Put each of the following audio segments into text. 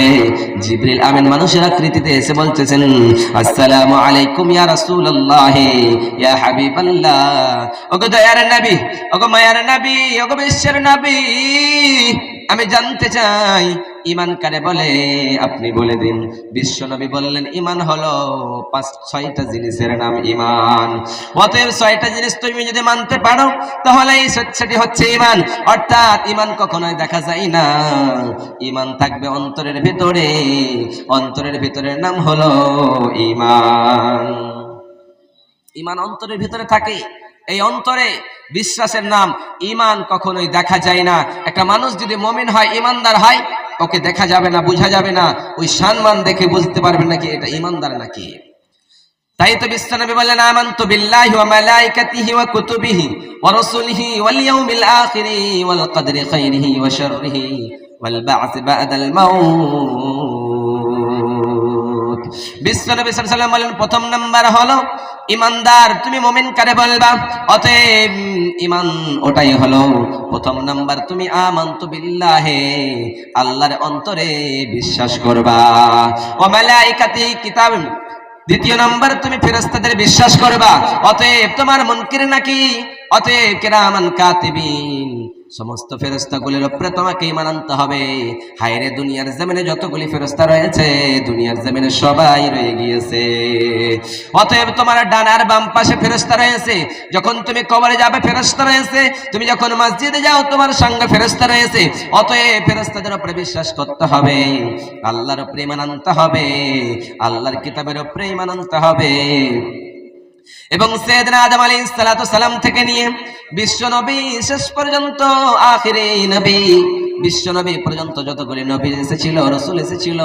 করে জিবরিল আমিন মানুষের আকৃতিতে এসে বলতেছেন, আসসালামু আলাইকুম ইয়া রাসূলুল্লাহ, ইয়া হাবিবাল্লাহ। ওগো দয়ার নবী, ওগো মায়ার নবী, ওগো বিশ্বের নবী, আমি জানতে চাই ইমান কারে বলে? আপনি বলে দিন। বিশ্ব নবী বললেন ইমান হলো পাঁচ, ছয়টা জিনিসের নাম ইমান অতএব ছয়টা জিনিস তুমি যদি মানতে পারো, তাহলে এই সেটি হচ্ছে ইমান অর্থাৎ ইমান কখনোই দেখা যায় না। ইমান থাকবে অন্তরের ভিতরে। অন্তরের ভিতরের নাম হলো ইমান ইমান অন্তরের ভিতরে থাকে। এই অন্তরে বিশ্বাসের নাম ইমান কখনোই দেখা যায় না। একটা মানুষ যদি মমিন হয় ইমানদার হয় ওকে দেখা যাবে না, বোঝা যাবে না, ওই সম্মান দেখে বুঝতে পারবে নাকি এটা ইমানদার নাকি? তাই তো বিশ্বনবী বললেন, আমানতু বিল্লাহি ওয়া মালাইকাতিহি ওয়া কুতুবিহি ওয়া রাসূলিহি ওয়াল ইয়াউমিল আখিরি ওয়াল কদরি খাইরিহি ওয়া শাররিহি ওয়াল বা'থ বা'দাল মাউত। বিশ্বনবী সাল্লাল্লাহু আলাইহি ওয়াসাল্লাম বলেন প্রথম নাম্বার হলো ইমানদার, তুমি মোমেন কারে বলবা? অতএব, ইমান ওটাই হলো প্রথম নাম্বার, তুমি আমন্ত বিল্লাহে, আল্লাহর অন্তরে বিশ্বাস করবা। ও মেলা এই কাতি কিতাব, দ্বিতীয় নাম্বার, তুমি ফেরেস্তাদের বিশ্বাস করবা। অতএব, তোমার মনকির নাকি? অতএব, কেরামান কাতিবিন। সমস্ত ফেরস্তাগুলির উপরে তোমাকে ইমান আনতে হবে। হায়রে দুনিয়ার জমিনে যতগুলি ফেরস্তা রয়েছে, দুনিয়ার জমিনে সবাই রয়ে গিয়েছে। অতএব তোমার ডানার বাম পাশে ফেরস্তা রয়েছে। যখন তুমি কবরে যাবে ফেরস্তা রয়েছে। তুমি যখন মসজিদে যাও, তোমার সঙ্গে ফেরস্তা রয়েছে। অতএব ফেরস্তাদের উপরে বিশ্বাস করতে হবে। আল্লাহর উপরে ইমান আনতে হবে। আল্লাহর কিতাবের উপরে ইমান আনতে হবে। এবং সৈয়দনা আদম আলী সালাম থেকে নিয়ে বিশ্ব নবী শেষ পর্যন্ত, আখিরে নবী, বিশ্ব নবী পর্যন্ত যতগুলি নবী এসেছিল, রসুল এসেছিল,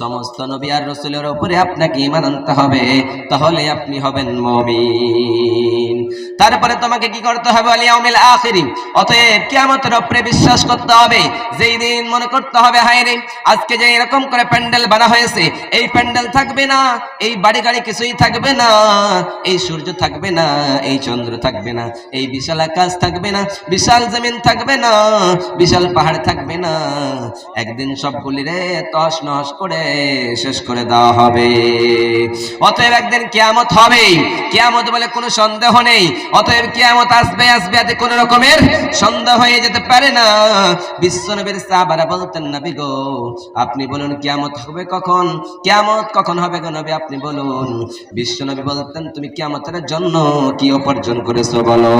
সমস্ত নবী আর রসুলের উপরে আপনাকে ইমান আনতে হবে, তাহলে আপনি হবেন মমিন। তারপরে তোমাকে কি করতে হবে আলিয়াউমিল আখিরি? অতএব কিয়ামতের উপরে বিশ্বাস করতে হবে, যেই দিন মনে করতে হবে, হায় রে, আজকে যে এরকম করে প্যান্ডেল বানা হয়েছে, এই প্যান্ডেল থাকবে না, এই বাড়ি গাড়ি কিছুই থাকবে না এই সূর্য থাকবে না, এই চন্দ্র থাকবে না, এই বিশাল আকাশ থাকবে না, বিশাল জমিন থাকবে না, বিশাল পাহাড় থাকবে না। একদিন সবগুলি রে তস নস করে শেষ করে দেওয়া হবে। অতএব একদিন কিয়ামত হবে কিয়ামত বলে কোনো সন্দেহ নেই। অতএব কিয়ামত আসবে আসবে এতে কোনো রকমের সন্দেহ হয়ে যেতে পারে না। বিশ্বনবীর সাহাবারা বলতেন না বিগো আপনি বলুন কেয়ামত হবে কখন? কেয়ামত কখন হবে গো নবী, আপনি বলুন। বিশ্বনবী বলতেন তুমি কিয়ামতের জন্য কি উপার্জন করেছ বলো?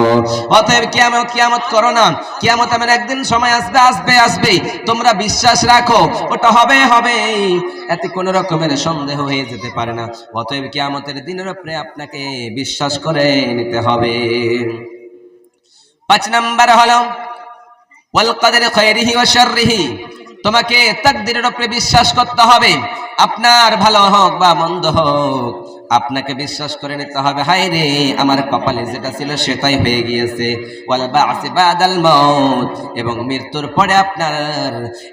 অতএব কিয়ামত কিয়ামত করো না। কিয়ামত আমার একদিন সময় আসবে আসবে আসবে। তোমরা বিশ্বাস রাখো, ওটা হবে হবে। এতে কোনো রকমের সন্দেহ হয়ে যেতে পারে না। অতএব কিয়ামতের দিনের উপরে আপনাকে বিশ্বাস করে নিতে হবে। পাঁচ নাম্বার হলো, ওয়াল কদরে খৈরিহি ওয়া শাররিহি। তোমাকে তাকদিরের উপরে বিশ্বাস করতে হবে। আপনার ভালো হোক বা মন্দ হোক আপনাকে বিশ্বাস করে নিতে হবে, হায় রে, আমার কপালে যেটা ছিল সেটাই হয়ে গিয়েছে। এবং মৃত্যুর পরে আপনার,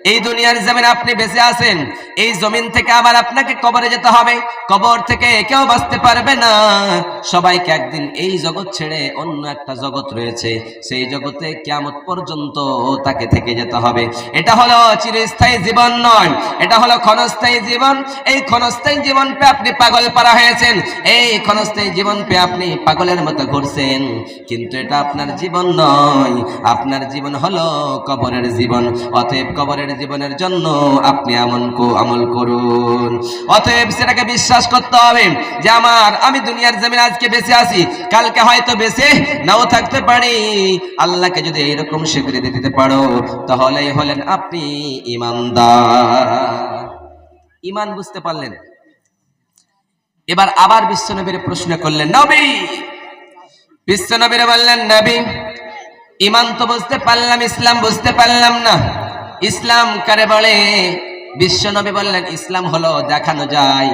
এই দুনিয়ার জমিনে আপনি বেঁচে আছেন, এই জমিন থেকে আবার আপনাকে কবরে যেতে হবে। কবর থেকে কেউ বাঁচতে পারবে না। সবাইকে একদিন এই জগৎ ছেড়ে অন্য একটা জগৎ রয়েছে। সেই জগতে কিয়ামত পর্যন্ত তাকে থেকে যেতে হবে। এটা হলো চিরস্থায়ী জীবন নয়। এটা হলো ক্ষণস্থায়ী জীবন। এই ক্ষণস্থায়ী জীবন পেয়ে আপনি পাগল পারা হয়েছেন এই ক্ষণস্থায়ী জীবন পেয়ে আপনি পাগলের মতো ঘুরছেন। কিন্তু এটা আপনার জীবন নয়। আপনার জীবন হলো কবরের জীবন। অতএব কবরের জীবনের জন্য আপনি এমন কো- আমল করুন। অতএব সেটাকে বিশ্বাস করতে হবে যে আমার, আমি দুনিয়ার জমিন আজকে বেঁচে আছি। কালকে হয়তো বেঁচে নাও থাকতে পারি। আল্লাহকে যদি এইরকম স্বীকৃতি দিতে পারো, তাহলেই হলেন আপনি ইমানদার। ইমান বুঝতে পারলেন? এবার আবার বিশ্বনবীর প্রশ্ন করলেন, নবী! বিশ্বনবীর বললেন, নবী ইমান তো বুঝতে পারলাম, ইসলাম বুঝতে পারলাম না। ইসলাম কারে বলে? বিশ্বনবী বললেন, ইসলাম হলো দেখানো যায়।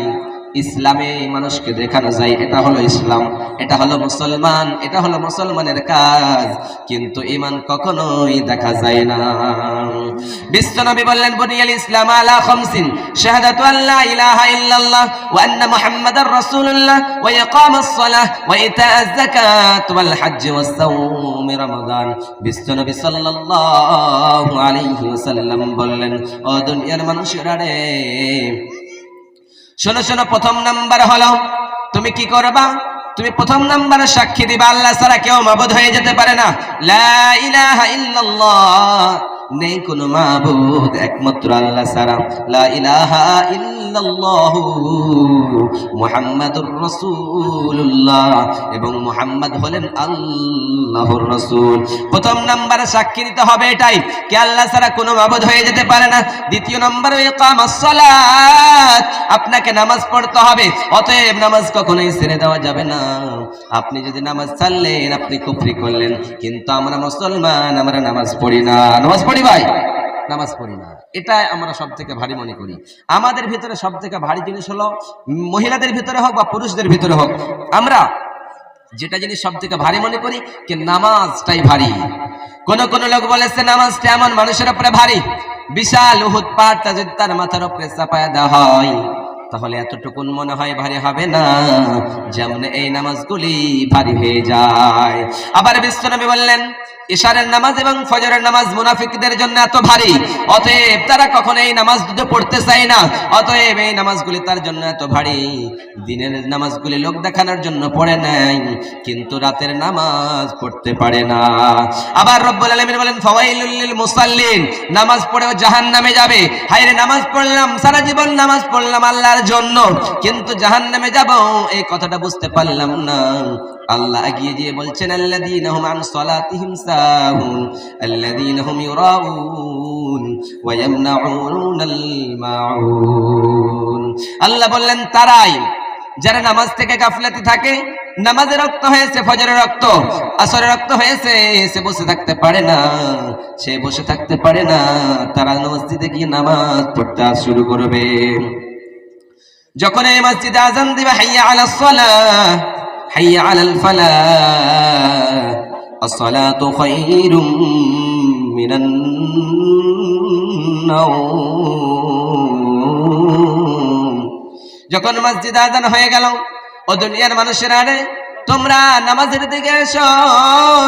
ইসলামে মানুষকে দেখানো যায়, এটা হলো ইসলাম, এটা হলো মুসলমান, এটা হলো মুসলমানের কাজ, কিন্তু ইমান কখনোই দেখা যায় না। বিশ্বনবী বললেন বুনিয়াল ইসলাম আলা খামসিন, শাহাদাতু আল্লা ইলাহা ইল্লাল্লাহ ওয়া আন্না মুহাম্মাদার রাসূলুল্লাহ ওয়া ইকামাস সালাহ ওয়া ইতাআজ যাকাত ওয়াল হজ্জ ওয়াস সাওম রমাদান বিশ্বনবী সাল্লাল্লাহু আলাইহি ওয়াসাল্লাম বললেন, ও দুনিয়ার মানুষেরা রে শোনো শোনো, প্রথম নাম্বার হলো, তুমি কি করবা? তুমি প্রথম নাম্বারে সাক্ষী দিবা, আল্লাহ ছাড়া কেউ মাবুদ হয়ে যেতে পারে না। লা ইলাহা ইল্লাল্লাহ। নেই কোন মাবুদ, একমাত্র আল্লাহ ছাড়া। লা ইলাহা ইল্লাল্লাহু মুহাম্মাদুর রাসূলুল্লাহ। এবং মুহাম্মদ হলেন আল্লাহর রাসূল। প্রথম নাম্বারে সাক্ষী দিতে হবে এটাই কে আল্লাহ ছাড়া কোনো মাবুদ হয়ে যেতে পারে না। দ্বিতীয় নম্বরে ইকামাস সালাত আপনাকে নামাজ পড়তে হবে। অতএব নামাজ কখনোই ছেড়ে দেওয়া যাবে না। আপনি যদি নামাজ ছাড়লেন, আপনি কুফরি করলেন। কিন্তু আমরা মুসলমান, আমরা নামাজ পড়ি না। নামাজ ভাই? নামাজ পড়ি না। এটা আমরা সব থেকে ভারী মনে করি। আমাদের ভিতরে সব থেকে ভারী জিনিস হলো, মহিলাদের ভিতরে হোক বা পুরুষদের ভিতরে হোক, আমরা যেটা জিনিস সব থেকে ভারী মনে করি, কি নামাজটাই ভারী। কোন কোন লোক বলেছে নামাজটা এমন মানুষের উপরে ভারী। বিশাল উহুদ পাহাড়টা যদি তার মাথার উপরে চাপায় দেওয়া হয় তাহলে এতটুকুন মনে হয় ভারী হবে না। যেমন এই নামাজগুলি ভারী হয়ে যায়। আবার বিশ্বনবী বললেন, ইশারের নামাজ এবং ফজরের নামাজ মুনাফিকদের জন্য এত ভারী। অতএব তারা কখনো এই নামাজ দুটো পড়তে চায় না। অতএব এই নামাজগুলি তার জন্য এত ভারী। দিনের নামাজগুলি লোক দেখানোর জন্য পড়ে নেয় কিন্তু রাতের নামাজ পড়তে পারে না। আবার রব্বুল আলামিন বলেন, ফাওয়াইলুল লিল মুসাল্লিন। নামাজ পড়েও জাহান্নামে যাবে। হায়রে, নামাজ পড়লাম, সারা জীবন নামাজ পড়লাম, আল্লাহর জন্য, কিন্তু জাহান্নামে যাব, এই কথাটা বুঝতে পারলাম না। আল্লাহ এগিয়ে গিয়ে বলছেন মাউন। আল্লাহ বললেন, তারাই যারা নামাজ থেকে গাফলাতি থাকে নামাজের রক্ত হয়েছে ফজরের রক্ত আসরের রক্ত হয়েছে, সে বসে থাকতে পারে না, সে বসে থাকতে পারে না। তারা মসজিদে গিয়ে নামাজ পড়তে শুরু করবে। যখন এই মসজিদে আজান দিবে হাইয়া আলা সালাহ হাইয়া আলাল ফালাহ الصلاة خير من النوم যখন মসজিদ আজান হয়ে গেল ও দুনিয়ার মানুষের আরে তোমরা নামাজের দিকে এসো,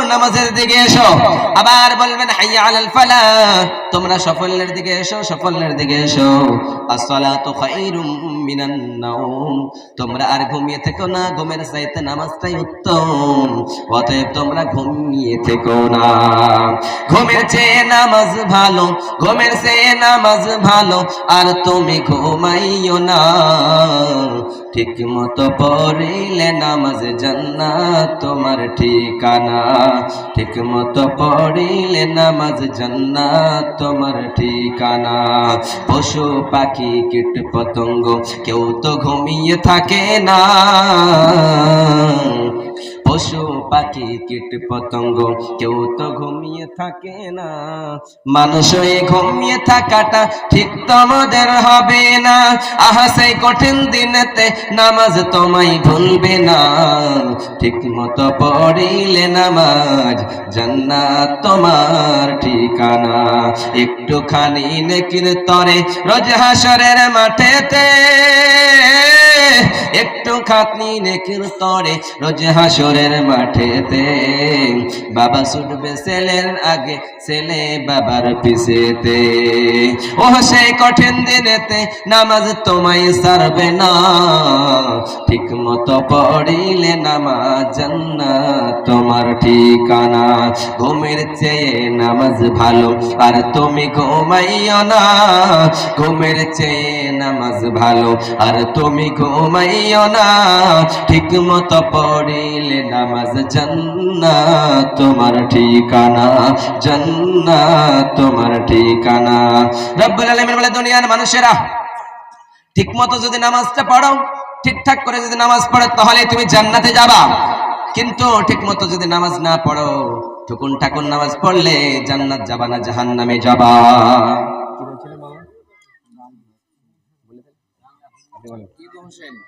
নামাজের দিকে এসো। আবার বলবেন, হাইয়া আলাল ফালা। তোমরা সফলের দিকে এসো, সফলের দিকে এসো। আসসালাতু খায়রুম মিনান নাওম। তোমরা আর ঘুমিয়ে থেকো না, ঘুমের চাইতে নামাজটাই উত্তম। অতএব তোমরা ঘুমিয়ে থেকো না। ঘুমের চেয়ে নামাজ ভালো, ঘুমের চেয়ে নামাজ ভালো। আর তুমি ঘুমাইও না। ঠিক মতো পড়িলে নামাজ জান্নাত তোমার ঠিকানা। ঠিক মতো পড়িলে নামাজ জান্নাত তোমার ঠিকানা। পশু পাখি, কীট পতঙ্গ, কেউ তো ঘুমিয়ে থাকে না। পশু পাখি, কীট পতঙ্গ, কেউ তো ঘুমিয়ে থাকে না। মানুষ এই ঘুমিয়ে থাকাটা ঠিক তোমাদের হবে না। আহা, সেই কঠিন দিনেতে নামাজ তোমায় ভুলবে না। ঠিক মতো পড়িলে নামাজ জান্নাত তোমার ঠিকানা। একটুখানি নেকির তরে রোজ হাসরের মাঠেতে একটু খাতনি নেকির তরে রোজ হাসরের মাঠেতে। বাবা ছুটবে ছেলের আগে, ছেলে বাবার পিছেতে। ও সেই কঠিন দিনেতে নামাজ তোমায় সারবে না। ঠিক মতো পড়িলে নামাজ জান্নাত তোমার ঠিকানা। ঘুমের চেয়ে নামাজ ভালো, আর তুমি ঘুমাইও না। ঘুমের চেয়ে নামাজ ভালো, আর তুমি ঘুমাইও না। ঠিক মতো পড়িলে নামাজ জান্নাত তোমার ঠিকানা, জান্নাত তোমার ঠিকানা। রব্বুল আলামিন বলে, দুনিয়ার মানুষেরা ঠিক মতো যদি নামাজটা পড়ো, ঠিকঠাক করে যদি নামাজ পড়ো, তাহলে তুমি জান্নাতে যাবা। কিন্তু ঠিক মতো যদি নামাজ না পড়ো ঠুকুন ঠাকুন নামাজ পড়লে জান্নাত যাবা না যাবা। কি বলছিলেন বাবা